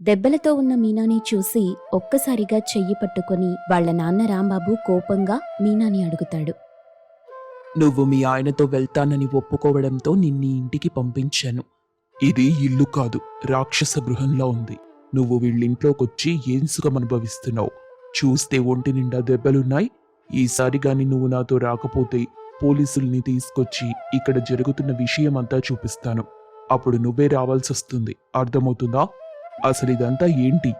దెబ్బలతో ఉన్న మీనాని చూసి ఒక్కసారిగా చెయ్యి పట్టుకొని వాళ్ళ నాన్న రాంబాబు కోపంగా మీనాని అడుగుతాడు. నువ్వు మీ ఆయనతో వెళ్తానని ఒప్పుకోవడంతో నిన్ని ఇంటికి పంపించాను. ఇది ఇల్లు కాదు రాక్షస గృహంలో ఉంది. నువ్వు వీళ్ళింట్లోకొచ్చి ఏం సుఖం అనుభవిస్తున్నావు? చూస్తే ఒంటి నిండా దెబ్బలున్నాయి. ఈసారి గాని నువ్వు నాతో రాకపోతే పోలీసుల్ని తీసుకొచ్చి ఇక్కడ జరుగుతున్న విషయం అంతా చూపిస్తాను. అప్పుడు నువ్వే రావాల్సి వస్తుంది అర్థమవుతుందా? అసలు ఇదంతా ఏంటి?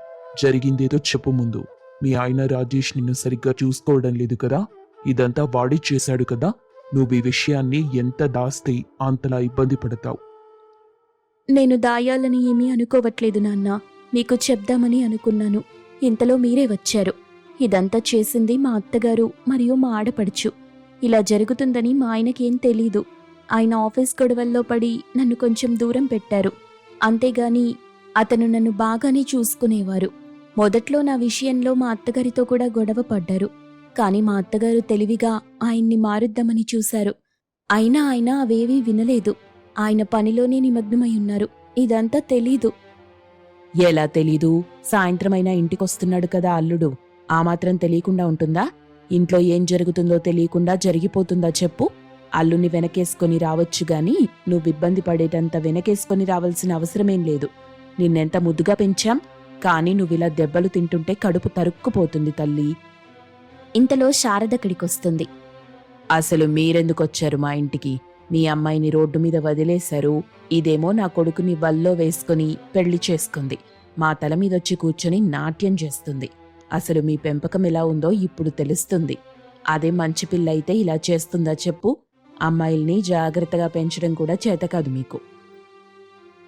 జరిగిందేదో చెప్పు ముందు. మీ ఆయన రాజేష్ నిన్ను సరిగ్గా చూసుకోవడం లేదు కదా? ఇదంతా వాడి చేశాడు కదా? నువ్వు ఈ విషయాన్ని ఎంత దాస్తే అంతలా ఇబ్బంది పడతావు? నేను దాయాలని ఏమీ అనుకోవట్లేదు నాన్న. మీకు చెప్దామని అనుకున్నాను. ఇంతలో మీరే వచ్చారు. ఇదంతా చేసింది మా అత్తగారు మరియు మా ఆడపడుచు. ఇలా జరుగుతుందని మా ఆయనకేం తెలీదు. ఆయన ఆఫీస్ గొడవల్లో పడి నన్ను కొంచెం దూరం పెట్టారు. అంతేగాని అతను నన్ను బాగానే చూసుకునేవారు. మొదట్లో నా విషయంలో మా అత్తగారితో కూడా గొడవ పడ్డారు. కానీ మా అత్తగారు తెలివిగా ఆయన్ని మారుద్దామని చూశారు. అయినా ఆయన అవేవీ వినలేదు. ఆయన పనిలోనే నిమగ్నమై ఉన్నారు. ఇదంతా తెలీదు. ఎలా తెలీదు? సాయంత్రమైనా ఇంటికొస్తున్నాడు కదా అల్లుడు. ఆ మాత్రం తెలియకుండా ఉంటుందా? ఇంట్లో ఏం జరుగుతుందో తెలియకుండా జరిగిపోతుందా చెప్పు. అల్లుని వెనకేసుకొని రావచ్చు గాని నువ్వు ఇబ్బంది పడేటంత వెనకేసుకొని రావాల్సిన అవసరమేం లేదు. నిన్నెంత ముద్దుగా పెంచాం కానీ నువ్విలా దెబ్బలు తింటుంటే కడుపు తరుక్కుపోతుంది తల్లి. ఇంతలో శారదక్కడికొస్తుంది అసలు మీరెందుకొచ్చారు మా ఇంటికి? మీ అమ్మాయిని రోడ్డు మీద వదిలేశారు. ఇదేమో నా కొడుకుని వల్లో వేసుకుని పెళ్ళి చేసుకుంది. మా తల మీదొచ్చి కూర్చొని నాట్యం చేస్తుంది. అసలు మీ పెంపకం ఎలా ఉందో ఇప్పుడు తెలుస్తుంది. అదే మంచి పిల్ల అయితే ఇలా చేస్తుందా చెప్పు? అమ్మాయిల్ని జాగ్రత్తగా పెంచడం కూడా చేత కాదు మీకు.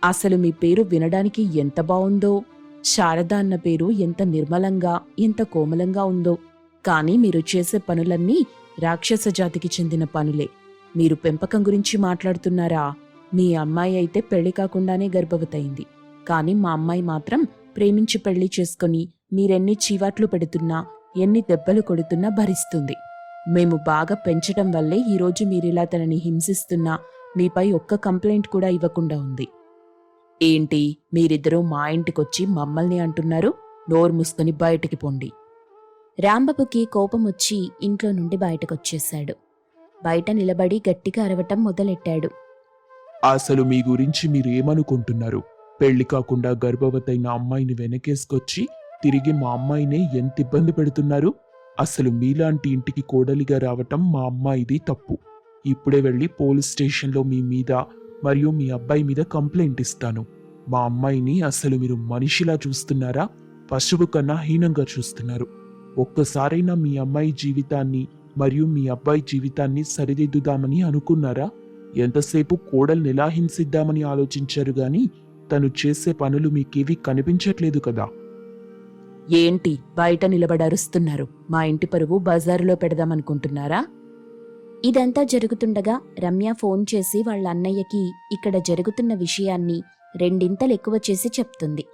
అసలు మీ పేరు వినడానికి ఎంత బావుందో. శారద అన్న పేరు ఎంత నిర్మలంగా ఎంత కోమలంగా ఉందో. కానీ మీరు చేసే పనులన్నీ రాక్షస జాతికి చెందిన పనులే. మీరు పెంపకం గురించి మాట్లాడుతున్నారా? మీ అమ్మాయి అయితే పెళ్ళి కాకుండానే గర్భవతయింది. కానీ మా అమ్మాయి మాత్రం ప్రేమించి పెళ్ళి చేసుకుని మీరెన్ని చీవాట్లు పెడుతున్నా ఎన్ని దెబ్బలు కొడుతున్నా భరిస్తుంది. మేము బాగా పెంచటం వల్లే ఈరోజు మీరిలా తనని హింసిస్తున్నా మీపై ఒక్క కంప్లైంట్ కూడా ఇవ్వకుండా ఉంది. ఏంటి? మీరిద్దరూ మా ఇంటికొచ్చి మమ్మల్ని అంటున్నారు? నోరు మూసుకొని బయటికి పొండి. రాంబాబుకి కోపం వచ్చి ఇంట్లో నుండి బయటకొచ్చేశాడు. బయట నిలబడి గట్టిగా అరవటం మొదలెట్టాడు. అసలు మీ గురించి మీరు ఏమనుకుంటున్నారు పెళ్ళి కాకుండా గర్భవతైన అమ్మాయిని వెనకేసుకొచ్చి తిరిగి మా అమ్మాయినే ఎంత ఇబ్బంది పెడుతున్నారు? అసలు మీలాంటి ఇంటికి కోడలిగా రావటం మా అమ్మాయిది తప్పు. ఇప్పుడే వెళ్ళి పోలీస్ స్టేషన్లో మీ మీద మరియు మీ అబ్బాయి మీద కంప్లైంట్ ఇస్తాను. మా అమ్మాయిని అసలు మీరు మనిషిలా చూస్తున్నారా? పశువు కన్నా హీనంగా చూస్తున్నారు. ఒక్కసారైనా మీ అమ్మాయి జీవితాన్ని మరియు మీ అబ్బాయి జీవితాన్ని సరిదిద్దుదామని అనుకున్నారా? ఎంతసేపు కోడల్ని ఎలా హింసిద్దామని ఆలోచించారు గాని తను చేసే పనులు మీకేవి కనిపించట్లేదు కదా? ఏంటి? బయట నిలబడరుస్తున్నారు మా ఇంటి పరువు బజారులో పెడదామనుకుంటున్నారా? ఇదంతా జరుగుతుండగా రమ్య ఫోన్ చేసి వాళ్ళ అన్నయ్యకి ఇక్కడ జరుగుతున్న విషయాన్ని రెండింతలు ఎక్కువ చేసి చెప్తుంది.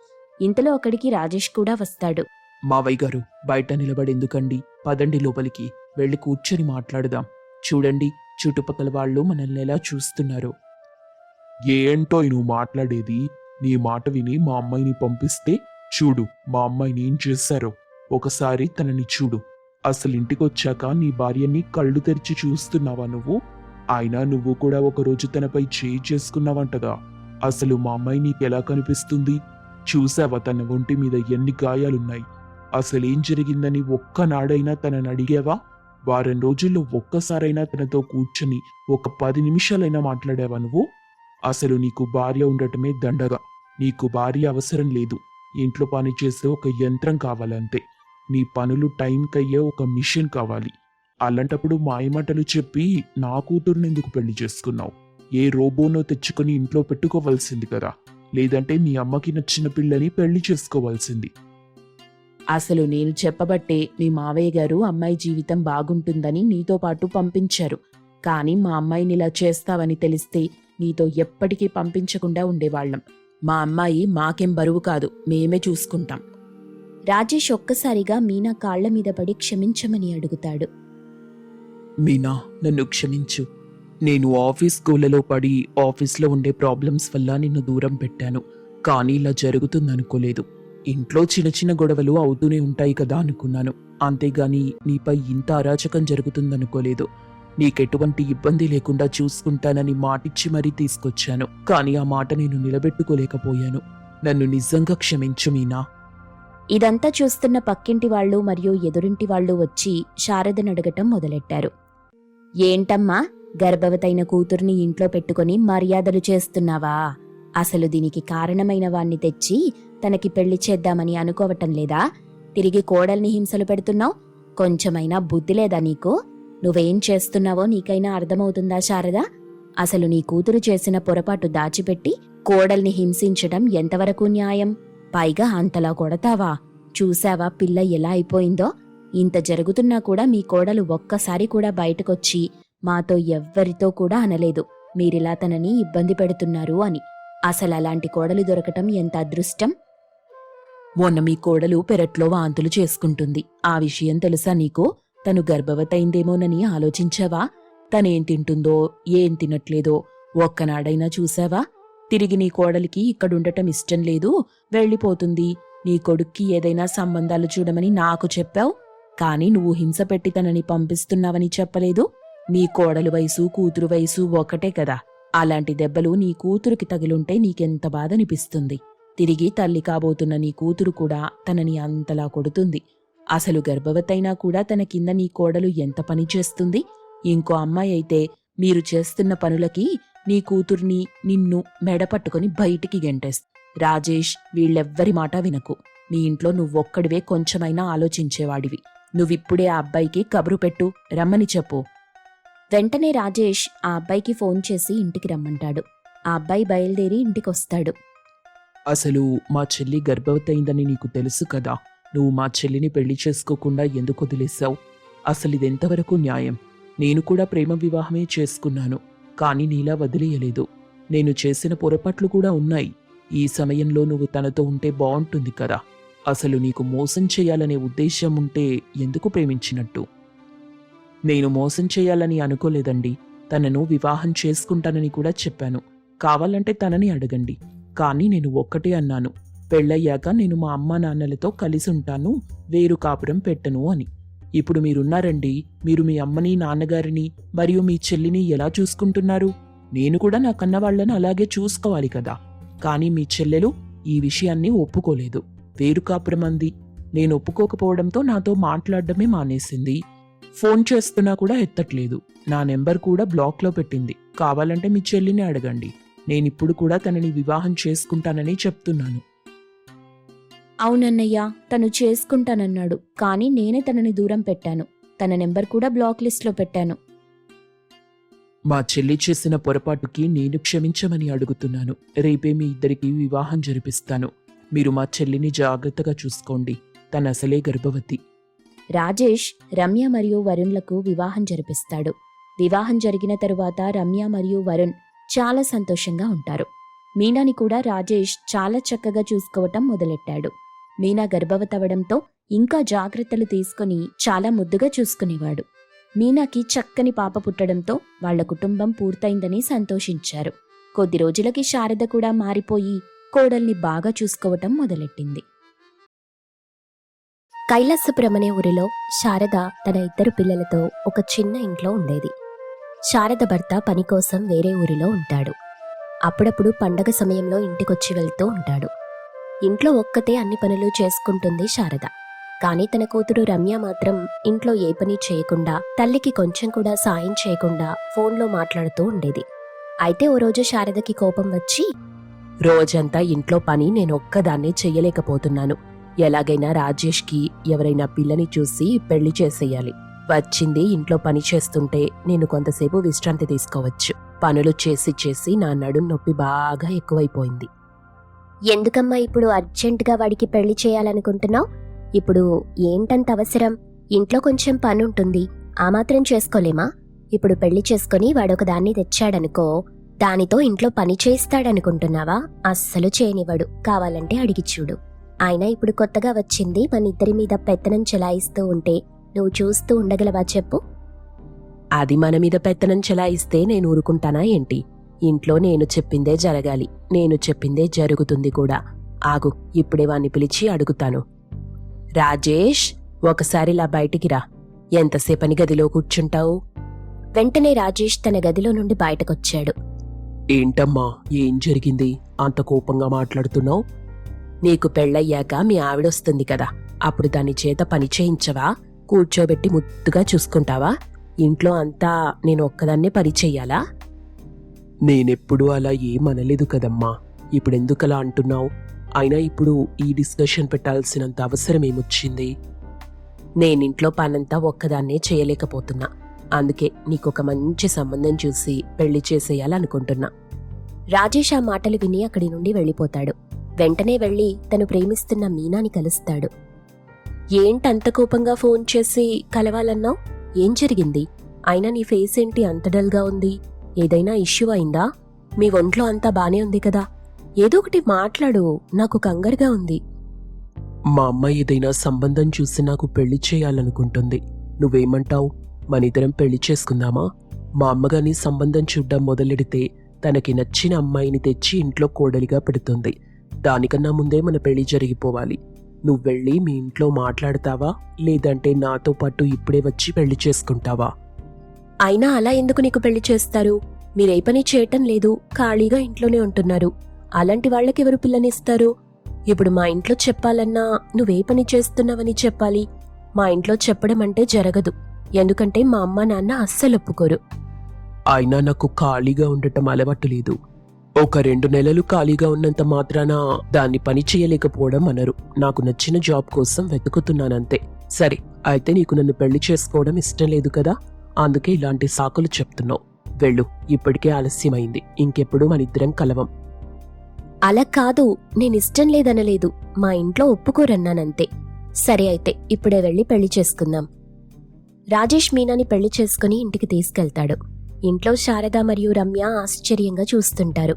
ఇంతలో అక్కడికి రాజేష్ కూడా వస్తాడు. మావయ్య గారు బయట నిలబడెందుకండి? పదండి లోపలికి వెళ్ళి కూర్చొని మాట్లాడదాం. చూడండి చుట్టుపక్కల వాళ్ళు మనల్ని ఎలా చూస్తున్నారు. ఏంటో నువ్వు మాట్లాడేది? నీ మాట విని మా అమ్మాయిని పంపిస్తే చూడు మా అమ్మాయిని ఏం చేశారో. ఒకసారి తనని చూడు. అసలు ఇంటికొచ్చాక నీ భార్యని కళ్ళు తెరిచి చూస్తున్నావా నువ్వు? అయినా నువ్వు కూడా ఒకరోజు తనపై చేయి చేసుకున్నావంటగా. అసలు మా అమ్మాయి నీకు ఎలా కనిపిస్తుంది? చూసావా తన ఒంటి మీద ఎన్ని గాయాలున్నాయి? అసలేం జరిగిందని ఒక్కనాడైనా తనని అడిగావా? వారం రోజుల్లో ఒక్కసారైనా తనతో కూర్చొని ఒక పది నిమిషాలైనా మాట్లాడావా నువ్వు? అసలు నీకు భార్య ఉండటమే దండగా. నీకు భార్య అవసరం లేదు. ఇంట్లో పని చేసే ఒక యంత్రం కావాలంతే. నీ పనులు టైంకి అయ్యే ఒక మిషన్ కావాలి. అలాంటప్పుడు మాయమాటలు చెప్పి నా కూతుర్ని ఎందుకు పెళ్ళి చేసుకున్నావు? ఏ రోబోనో తెచ్చుకొని ఇంట్లో పెట్టుకోవాల్సింది కదా. లేదంటే మీ అమ్మకి నచ్చిన పిల్లని పెళ్ళి చేసుకోవాల్సింది. అసలు నేను చెప్పబట్టే మీ మావయ్య గారు అమ్మాయి జీవితం బాగుంటుందని నీతో పాటు పంపించారు. కానీ మా అమ్మాయిని ఇలా చేస్తావని తెలిస్తే నీతో ఎప్పటికీ పంపించకుండా ఉండేవాళ్ళం. మా అమ్మాయి మాకేం బరువు కాదు మేమే చూసుకుంటాం. రాజేష్ ఒక్కసారిగా మీనా కాళ్ళ మీద పడి క్షమించమని అడుగుతాడు. మీనా నన్ను క్షమించు. నేను ఆఫీస్ గోలలో పడి ఆఫీస్లో ఉండే ప్రాబ్లమ్స్ వల్ల నిన్ను దూరం పెట్టాను. కానీ ఇలా జరుగుతుందనుకోలేదు. ఇంట్లో చిన్న చిన్న గొడవలు అవుతూనే ఉంటాయి కదా అనుకున్నాను. అంతేగాని నీపై ఇంత అరాచకం జరుగుతుందనుకోలేదు. నీకెటువంటి ఇబ్బంది లేకుండా చూసుకుంటానని మాటిచ్చి మరీ తీసుకొచ్చాను. కానీ ఆ మాట నేను నిలబెట్టుకోలేకపోయాను. నన్ను నిజంగా క్షమించు మీనా. ఇదంతా చూస్తున్న పక్కింటి వాళ్ళు మరియు ఎదురింటి వాళ్ళు వచ్చి శారదను అడగటం మొదలెట్టారు. ఏంటమ్మా గర్భవతైన కూతుర్ని ఇంట్లో పెట్టుకొని మర్యాదలు చేస్తున్నావా? అసలు దీనికి కారణమైన వాణ్ణి తెచ్చి తనకి పెళ్ళి చేద్దామని అనుకోవటం లేదా? తిరిగి కోడల్ని హింసలు పెడుతున్నావు? కొంచెమైనా బుద్ధి లేదా నీకు? నువ్వేం చేస్తున్నావో నీకైనా అర్థమవుతుందా శారదా? అసలు నీ కూతురు చేసిన పొరపాటు దాచిపెట్టి కోడల్ని హింసించడం ఎంతవరకు న్యాయం? పైగా అంతలా కొడతావా? చూశావా పిల్ల ఎలా అయిపోయిందో? ఇంత జరుగుతున్నా కూడా మీ కోడలు ఒక్కసారి కూడా బయటకొచ్చి మాతో ఎవ్వరితో కూడా అనలేదు. మీరిలా తనని ఇబ్బంది పెడుతున్నారు అని. అసలు అలాంటి కోడలు దొరకటం ఎంత అదృష్టం? మొన్న మీ కోడలు పెరట్లో వాంతులు చేసుకుంటుంది. ఆ విషయం తెలుసా నీకు? తను గర్భవతయిందేమోనని ఆలోచించావా? తనేం తింటుందో ఏం తినట్లేదో ఒక్కనాడైనా చూసావా తిరిగి నీ కోడలికి ఇక్కడుండటం ఇష్టం లేదు. వెళ్ళిపోతుంది. నీ కొడుక్కి ఏదైనా సంబంధాలు చూడమని నాకు చెప్పావు. కాని నువ్వు హింస పెట్టి తనని పంపిస్తున్నావని చెప్పలేదు. నీ కోడలు వయసు కూతురు వయసు ఒకటే కదా. అలాంటి దెబ్బలు నీ కూతురుకి తగిలుంటే నీకెంత బాధ అనిపిస్తుంది తిరిగి తల్లి కాబోతున్న నీ కూతురు కూడా తనని అంతలా కొడుతుంది. అసలు గర్భవతైనా కూడా తన కింద నీ కోడలు ఎంత పని చేస్తుంది? ఇంకో అమ్మాయి అయితే మీరు చేస్తున్న పనులకి నీ కూతుర్ని నిన్ను మెడపట్టుకుని బయటికి గెంటేస్తా. రాజేష్ వీళ్ళెవ్వరి మాట వినకు. నీ ఇంట్లో నువ్వొక్కడివే కొంచెమైనా ఆలోచించేవాడివి. నువ్విప్పుడే ఆ అబ్బాయికి కబురు పెట్టు రమ్మని చెప్పు. వెంటనే రాజేష్ ఆ అబ్బాయికి ఫోన్ చేసి ఇంటికి రమ్మంటాడు. ఆ అబ్బాయి బయలుదేరి ఇంటికొస్తాడు. అసలు మా చెల్లి గర్భవతయిందని నీకు తెలుసు కదా. నువ్వు మా చెల్లిని పెళ్ళి చేసుకోకుండా ఎందుకు వదిలేశావు? అసలు ఇదెంతవరకు న్యాయం? నేను కూడా ప్రేమ వివాహమే చేసుకున్నాను. కానీ నీలా వదిలేయలేదు. నేను చేసిన పొరపాట్లు కూడా ఉన్నాయి. ఈ సమయంలో నువ్వు తనతో ఉంటే బాగుంటుంది కదా. అసలు నీకు మోసం చేయాలనే ఉద్దేశం ఉంటే ఎందుకు ప్రేమించినట్టు? నేను మోసం చేయాలని అనుకోలేదండి. తనను వివాహం చేసుకుంటానని కూడా చెప్పాను. కావాలంటే తనని అడగండి. కానీ నేను ఒక్కటే అన్నాను. పెళ్ళయ్యాక నేను మా అమ్మా నాన్నలతో కలిసి ఉంటాను వేరు కాపురం పెట్టను అని. ఇప్పుడు మీరున్నారండి. మీరు మీ అమ్మని నాన్నగారిని మరియు మీ చెల్లిని ఎలా చూసుకుంటున్నారు? నేను కూడా నా కన్న వాళ్ళని అలాగే చూసుకోవాలి కదా. కానీ మీ చెల్లెలు ఈ విషయాన్ని ఒప్పుకోలేదు. వేరు కాపురమంది నేను ఒప్పుకోకపోవడంతో నాతో మాట్లాడడమే మానేసింది. ఫోన్ చేస్తున్నా కూడా ఎత్తట్లేదు. నా నెంబర్ కూడా బ్లాక్లో పెట్టింది. కావాలంటే మీ చెల్లిని అడగండి. నేనిప్పుడు కూడా తనని వివాహం చేసుకుంటానని చెప్తున్నాను. అవునన్నయ్య తను చేసుకుంటానన్నాడు. కానీ నేనే తనని దూరం పెట్టాను. తన నెంబర్ కూడా బ్లాక్ లిస్ట్లో పెట్టాను. మా చెల్లి చేసిన పొరపాటుకి నేను క్షమించమని అడుగుతున్నాను. రేపే మీ ఇద్దరికి వివాహం జరిపిస్తాను. మీరు మా చెల్లిని జాగ్రత్తగా చూసుకోండి. తన అసలే గర్భవతి. రాజేష్ రమ్య మరియు వరుణ్లకు వివాహం జరిపిస్తాడు. వివాహం జరిగిన తరువాత రమ్య మరియు వరుణ్ చాలా సంతోషంగా ఉంటారు. మీనాని కూడా రాజేష్ చాలా చక్కగా చూసుకోవటం మొదలెట్టాడు. మీనా గర్భవతవడంతో ఇంకా జాగ్రత్తలు తీసుకుని చాలా ముద్దుగా చూసుకునేవాడు. మీనాకి చక్కని పాప పుట్టడంతో వాళ్ళ కుటుంబం పూర్తయిందని సంతోషించారు. కొద్ది రోజులకి శారద కూడా మారిపోయి కోడల్ని బాగా చూసుకోవటం మొదలెట్టింది. కైలాసపురం అనే ఊరిలో శారద తన ఇద్దరు పిల్లలతో ఒక చిన్న ఇంట్లో ఉండేది. శారద భర్త పని కోసం వేరే ఊరిలో ఉంటాడు. అప్పుడప్పుడు పండగ సమయంలో ఇంటికొచ్చి వెళ్తూ ఉంటాడు. ఇంట్లో ఒక్కతే అన్ని పనులు చేసుకుంటుంది శారద. కానీ తన కూతురు రమ్య మాత్రం ఇంట్లో ఏ పని చేయకుండా తల్లికి కొంచెం కూడా సాయం చేయకుండా ఫోన్లో మాట్లాడుతూ ఉండేది. అయితే ఓ రోజు శారదకి కోపం వచ్చి రోజంతా ఇంట్లో పని నేను ఒక్కదాన్నే చెయ్యలేకపోతున్నాను ఎలాగైనా రాజేష్కి ఎవరైనా పిల్లని చూసి పెళ్ళి చేసేయాలి. వచ్చింది ఇంట్లో పని చేస్తుంటే నేను కొంతసేపు విశ్రాంతి తీసుకోవచ్చు. పనులు చేసి చేసి నా నడుం నొప్పి బాగా ఎక్కువైపోయింది. ఎందుకమ్మా ఇప్పుడు అర్జెంటుగా వాడికి పెళ్ళి చేయాలనుకుంటున్నావు? ఇప్పుడు ఏంటంత అవసరం? ఇంట్లో కొంచెం పని ఉంటుంది ఆ మాత్రం చేసుకోలేమా? ఇప్పుడు పెళ్ళి చేసుకుని వాడొక దాన్ని తెచ్చాడనుకో దానితో ఇంట్లో పని చేస్తాడనుకుంటున్నావా? అస్సలు చేయనివ్వడు. కావాలంటే అడిగి చూడు. ఆయన ఇప్పుడు కొత్తగా వచ్చింది మన ఇద్దరి మీద పెత్తనం చెలాయిస్తూ ఉంటే నువ్వు చూస్తూ ఉండగలవా చెప్పు? అది మన మీద పెత్తనం చెలాయిస్తే నేను ఊరుకుంటానా ఏంటి? ఇంట్లో నేను చెప్పిందే జరగాలి నేను చెప్పిందే జరుగుతుంది కూడా. ఆగు ఇప్పుడే వాణ్ణి పిలిచి అడుగుతాను. రాజేష్ ఒకసారి ఇలా బయటికి రా. ఎంతసేపని గదిలో కూర్చుంటావు? వెంటనే రాజేష్ తన గదిలో నుండి బయటకొచ్చాడు. ఏంటమ్మా ఏం జరిగింది? అంత కోపంగా మాట్లాడుతున్నావు? నీకు పెళ్ళయ్యాక మీ ఆవిడొస్తుంది కదా అప్పుడు దాని చేత పని చేయించవా? కూర్చోబెట్టి ముద్దుగా చూసుకుంటావా? ఇంట్లో అంతా నేను ఒక్కదాన్నే పని చెయ్యాలా? నేనెప్పుడు అలా ఏమనలేదు కదమ్మా. ఇప్పుడెందుకలా అంటున్నావు? అయినా ఇప్పుడు ఈ డిస్కషన్ పెట్టాల్సినంత అవసరం ఏమొచ్చింది? నేనింట్లో పనంతా ఒక్కదాన్నే చేయలేకపోతున్నా. అందుకే నీకొక మంచి సంబంధం చూసి పెళ్ళి చేసేయాలనుకుంటున్నా. రాజేష్ ఆ మాటలు విని అక్కడి నుండి వెళ్ళిపోతాడు. వెంటనే వెళ్ళి తను ప్రేమిస్తున్న మీనాని కలుస్తాడు. ఏంటంత కోపంగా ఫోన్ చేసి కలవాలన్నావు? ఏం జరిగింది? అయినా నీ ఫేస్ ఏంటి అంత డల్గా ఉంది? ఏదైనా ఇష్యూ అయిందా? మీ ఒంట్లో అంతా బానే ఉంది కదా. ఏదో ఒకటి మాట్లాడు నాకు కంగారుగా ఉంది. మా అమ్మ ఏదైనా సంబంధం చూసి నాకు పెళ్ళి చేయాలనుకుంటుంది. నువ్వేమంటావు? మనిద్దరం పెళ్ళి చేసుకుందామా? మా అమ్మగాని సంబంధం చూడ్డం మొదలెడితే తనకి నచ్చిన అమ్మాయిని తెచ్చి ఇంట్లో కోడలిగా పెడుతుంది. దానికన్నా ముందే మన పెళ్ళి జరిగిపోవాలి. నువ్వు వెళ్ళి మీ ఇంట్లో మాట్లాడతావా? లేదంటే నాతో పాటు ఇప్పుడే వచ్చి పెళ్ళి చేసుకుంటావా? అయినా అలా ఎందుకు నీకు పెళ్ళి చేస్తారు? మీరే పని చేయటం లేదు ఖాళీగా ఇంట్లోనే ఉంటున్నారు. అలాంటి వాళ్ళకెవరు పిల్లనిస్తారు? ఇప్పుడు మా ఇంట్లో చెప్పాలన్నా నువ్వే పని చేస్తున్నావని చెప్పాలి. మా ఇంట్లో చెప్పడం అంటే జరగదు. ఎందుకంటే మా అమ్మ నాన్న అస్సలు ఒప్పుకోరు. అయినా నాకు ఖాళీగా ఉండటం అలవాటు లేదు. ఒక రెండు నెలలు ఖాళీగా ఉన్నంత మాత్రాన దాన్ని పని చేయలేకపోవడం అనరు. నాకు నచ్చిన జాబ్ కోసం వెతుకుతున్నానంతే సరే అయితే నీకు నన్ను పెళ్ళి చేసుకోవడం ఇష్టం లేదు కదా? అందుకే ఇలాంటి సాకులు చెప్తున్నావు. వెళ్ళు ఇప్పటికే ఆలస్యమైంది. ఇంకెప్పుడు మనిద్దరం కలవం. అలా కాదు నేనిష్టం లేదనలేదు. మా ఇంట్లో ఒప్పుకోరన్నానంతే. సరే అయితే ఇప్పుడే వెళ్ళి పెళ్ళి చేసుకుందాం. రాజేష్ మీనాని పెళ్ళి చేసుకుని ఇంటికి తీసుకెళ్తాడు. ఇంట్లో శారద మరియు రమ్య ఆశ్చర్యంగా చూస్తుంటారు.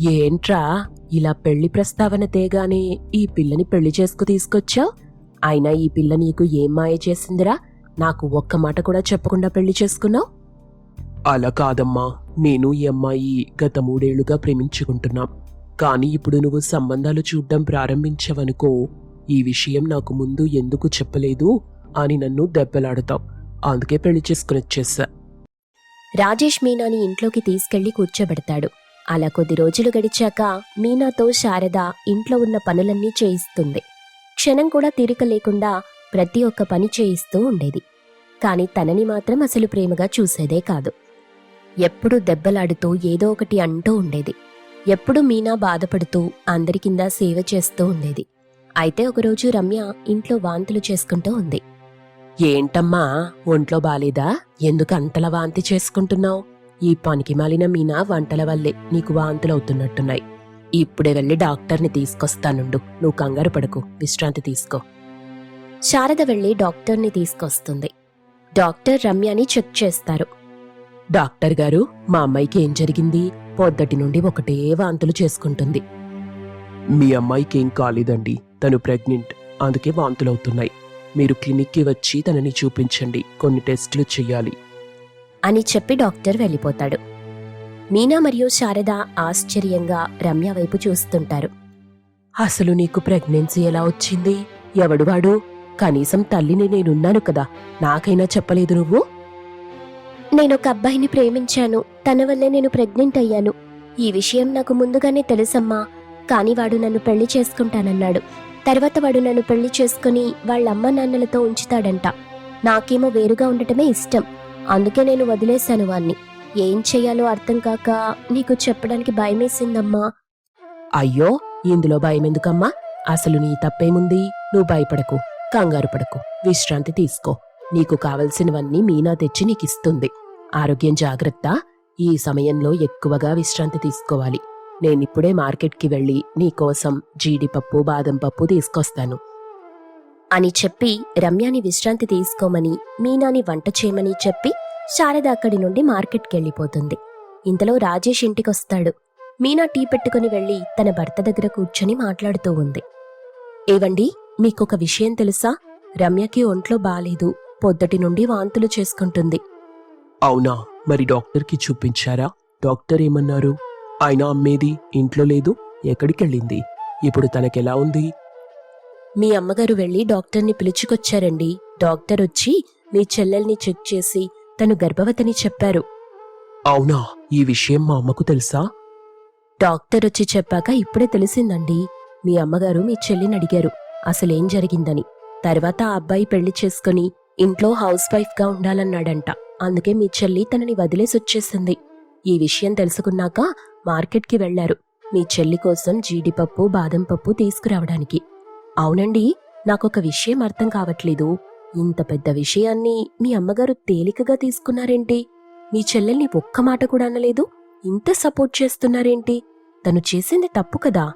ఏంట్రా ఇలా పెళ్ళి ప్రస్తావన తేగానే ఈ పిల్లని పెళ్ళి చేసుకు తీసుకొచ్చావు? అయినా ఈ పిల్ల నీకు ఏం మాయ చేసిందిరా? నాకు ఒక్క మాట కూడా చెప్పకుండా పెళ్ళి చేసుకున్నావు? అలా కాదమ్మా. నేను ఈ అమ్మాయి గత మూడేళ్ళుగా ప్రేమించుకుంటున్నాం. కానీ ఇప్పుడు నువ్వు సంబంధాలు చూడ్డం ప్రారంభించవనుకో ఈ విషయం నాకు ముందు ఎందుకు చెప్పలేదు అని నన్ను దెబ్బలాడతావు. అందుకే పెళ్ళి చేసుకుని వచ్చేసా. రాజేష్ మీనాని ఇంట్లోకి తీసుకెళ్ళి కూర్చోబెడతాడు. అలా కొద్ది రోజులు గడిచాక మీనాతో శారద ఇంట్లో ఉన్న పనులన్నీ చేయిస్తుంది. క్షణం కూడా తీరిక లేకుండా ప్రతి ఒక్క పని చేయిస్తూ ఉండేది. కాని తనని మాత్రం అసలు ప్రేమగా చూసేదే కాదు. ఎప్పుడూ దెబ్బలాడుతూ ఏదో ఒకటి అంటూ ఉండేది. ఎప్పుడు మీనా బాధపడుతూ అందరి కింద సేవ చేస్తూ ఉండేది. అయితే ఒకరోజు రమ్య ఇంట్లో వాంతులు చేసుకుంటూ ఉంది. ఏంటమ్మా ఒంట్లో బాలేదా? ఎందుకు అంతలా వాంతి చేసుకుంటున్నావు? ఈ పనికి మాలిన మీనా వంటల వల్లే నీకు వాంతులవుతున్నట్టున్నాయి ఇప్పుడే వెళ్ళి డాక్టర్ని తీసుకొస్తానుండు. నువ్వు కంగారు పడకు. విశ్రాంతి తీసుకో. శారద వెళ్ళి డాక్టర్ని తీసుకొస్తుంది. డాక్టర్ రమ్యని చెక్ చేస్తారు. డాక్టర్ గారు మా అమ్మాయికి ఏం జరిగింది? పొద్దటి నుండి ఒకటే వాంతులు చేసుకుంటుంది. మీ అమ్మాయికి ఏం కాలేదండి. తను ప్రెగ్నెంట్. అందుకే వాంతులవుతున్నాయి మీరు క్లినిక్కి వచ్చి తనని చూపించండి. కొన్ని టెస్టులు చెయ్యాలి. అని చెప్పి డాక్టర్ వెళ్ళిపోతాడు. మీనా మరియు శారద ఆశ్చర్యంగా రమ్య వైపు చూస్తుంటారు. అసలు నీకు ప్రెగ్నెన్సీ ఎలా వచ్చింది? ఎవడు వాడు? కనీసం తల్లిని నేనున్నాను కదా నాకైనా చెప్పలేదు నువ్వు? నేను ఒక అబ్బాయిని ప్రేమించాను. తన వల్లే నేను ప్రెగ్నెంట్ అయ్యాను. ఈ విషయం నాకు ముందుగానే తెలుసమ్మా. కాని వాడు నన్ను పెళ్ళి చేసుకుంటానన్నాడు. తర్వాత వాడు నన్ను పెళ్ళి చేసుకుని వాళ్ళ అమ్మ నాన్నలతో ఉంచుతాడంట. నాకేమో వేరుగా ఉండటమే ఇష్టం. అందుకే నేను వదిలేశాను వాణ్ణి. ఏం చెయ్యాలో అర్థం కాక నీకు చెప్పడానికి భయమేసిందమ్మా. అయ్యో ఇందులో భయం ఎందుకమ్మా అసలు నీ తప్పేముంది? నువ్వు భయపడకు. కంగారు పడకు. విశ్రాంతి తీసుకో. నీకు కావలసినవన్నీ మీనా తెచ్చి నీకిస్తుంది. ఆరోగ్యం జాగ్రత్త. ఈ సమయంలో ఎక్కువగా విశ్రాంతి తీసుకోవాలి. నేనిప్పుడే మార్కెట్కి వెళ్ళి నీకోసం జీడిపప్పు బాదం పప్పు తీసుకొస్తాను. అని చెప్పి రమ్యాని విశ్రాంతి తీసుకోమని మీనాని వంట చేయమని చెప్పి శారద అక్కడి నుండి మార్కెట్కి వెళ్ళిపోతుంది. ఇంతలో రాజేష్ ఇంటికొస్తాడు. మీనా టీ పెట్టుకుని వెళ్ళి తన భర్త దగ్గర కూర్చొని మాట్లాడుతూ ఉంది. ఏవండి? మీకొక విషయం తెలుసా? రమ్యకి ఒంట్లో బాలేదు. పొద్దటి నుండి వాంతులు చేసుకుంటుంది. అవునా? మరి డాక్టర్కి చూపించారా? డాక్టర్ ఏమన్నారు? ఆయన అమ్మేది ఇంట్లో లేదు ఎక్కడికెళ్ళింది? ఇప్పుడు తనకెలా ఉంది? మీ అమ్మగారు వెళ్ళి డాక్టర్ని పిలుచుకొచ్చారండి. డాక్టర్ వచ్చి మీ చెల్లెల్ని చెక్ చేసి తను గర్భవతిని చెప్పారు. అవునా? ఈ విషయం మా అమ్మకు తెలుసా? డాక్టర్ వచ్చి చెప్పాక ఇప్పుడే తెలిసిందండి. మీ అమ్మగారు మీ చెల్లిని అడిగారు. అసలేం జరిగిందని. తర్వాత ఆ అబ్బాయి పెళ్ళి చేసుకుని ఇంట్లో హౌస్ వైఫ్గా ఉండాలన్నాడంట. అందుకే మీ చెల్లి తనని వదిలేసి వచ్చేసింది. ఈ విషయం తెలుసుకున్నాక మార్కెట్కి వెళ్ళారు మీ చెల్లి కోసం జీడిపప్పు బాదం పప్పు తీసుకురావడానికి. అవునండి నాకొక విషయం అర్థం కావట్లేదు. ఇంత పెద్ద విషయాన్ని మీ అమ్మగారు తేలికగా తీసుకున్నారేంటి? మీ చెల్లెల్ని ఒక్క మాట కూడా అనలేదు? ఇంత సపోర్ట్ చేస్తున్నారేంటి? తను చేసింది తప్పు కదా?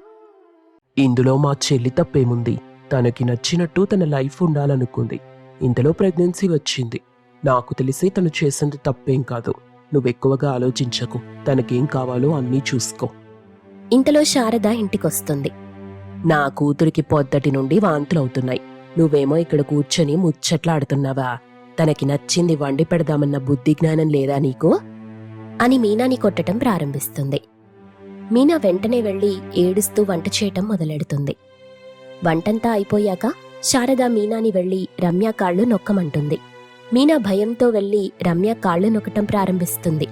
ఇందులో మా చెల్లి తప్పేముంది? తనకి నచ్చినట్టు తన లైఫ్ ఉండాలనుకుంది. ఇంతలో ప్రెగ్నెన్సీ వచ్చింది. నాకు తెలిసి తను చేసింది తప్పేం కాదు. నువ్వెక్కువగా ఆలోచించకు. తనకేం కావాలో అన్నీ చూసుకో. ఇంతలో శారద ఇంటికొస్తుంది. నా కూతురికి పొద్దటి నుండి వాంతులవుతున్నాయి నువ్వేమో ఇక్కడ కూర్చొని ముచ్చట్లాడుతున్నావా? తనకి నచ్చింది వండి పెడదామన్న బుద్ధి జ్ఞానం లేదా నీకు? అని మీనాని కొట్టడం ప్రారంభిస్తుంది. మీనా వెంటనే వెళ్ళి ఏడుస్తూ వంట చేయటం మొదలెడుతుంది. వంటంతా అయిపోయాక శారద మీనాని వెళ్ళి రమ్య కాళ్ళు నొక్కమంటుంది. మీనా భయంతో వెళ్ళి రమ్య కాళ్ళు నొక్కటం ప్రారంభిస్తుంది.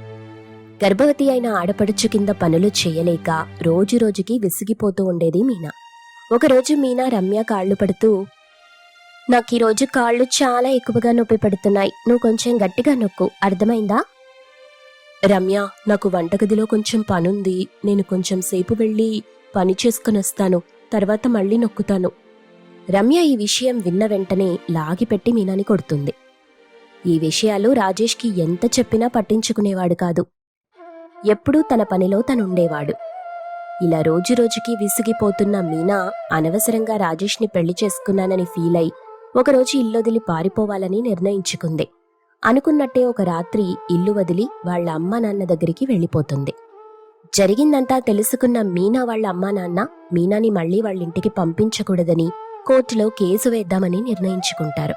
గర్భవతి అయిన ఆడపడుచు కింద పనులు చేయలేక రోజు రోజుకి విసిగిపోతూ ఉండేది మీనా. ఒకరోజు మీనా రమ్య కాళ్ళు పడుతూ నాకు ఈరోజు కాళ్ళు చాలా ఎక్కువగా నొప్పి పడుతున్నాయి. నువ్వు కొంచెం గట్టిగా నొక్కు. అర్థమైందా? రమ్య నాకు వంటగదిలో కొంచెం పనుంది. నేను కొంచెం సేపు వెళ్ళి పని చేసుకుని వస్తాను తర్వాత మళ్ళీ నొక్కుతాను. రమ్య ఈ విషయం విన్న వెంటనే లాగిపెట్టి మీనాని కొడుతుంది. ఈ విషయాలు రాజేష్కి ఎంత చెప్పినా పట్టించుకునేవాడు కాదు. ఎప్పుడూ తన పనిలో తనుండేవాడు. ఇలా రోజురోజుకి విసిగిపోతున్న మీనా అనవసరంగా రాజేష్ని పెళ్ళి చేసుకున్నానని ఫీల్ అయి ఒకరోజు ఇల్లొదిలి పారిపోవాలని నిర్ణయించుకుంది. అనుకున్నట్టే ఒక రాత్రి ఇల్లు వదిలి వాళ్ళ అమ్మా నాన్న దగ్గరికి వెళ్ళిపోతుంది. జరిగిందంతా తెలుసుకున్న మీనా వాళ్ళ అమ్మా నాన్న మీనాని మళ్ళీ వాళ్ళింటికి పంపించకూడదని కోర్టులో కేసు వేద్దామని నిర్ణయించుకుంటారు.